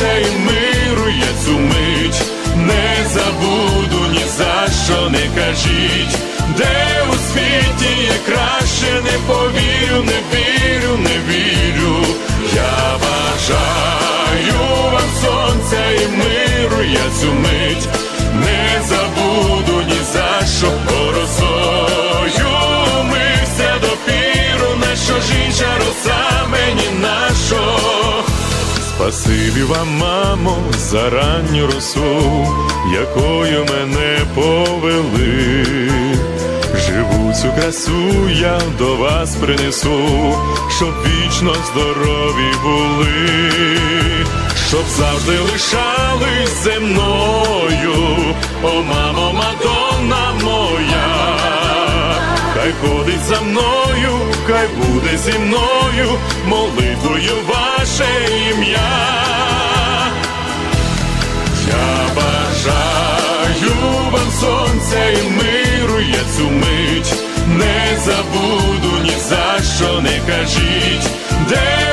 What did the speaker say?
сонця миру є цю мить, не забуду ні за що не кажіть, де у світі є краще, не повірю, не вірю. Спасибі вам, мамо, за ранню росу, якою мене повели. Живу цю красу я до вас принесу, щоб вічно здорові були, щоб завжди лишались зі мною, о мамо, Мадонна моя, хай ходить за мною, хай буде зі мною, молитвою ваше забуду, ні за що не кажіть. Де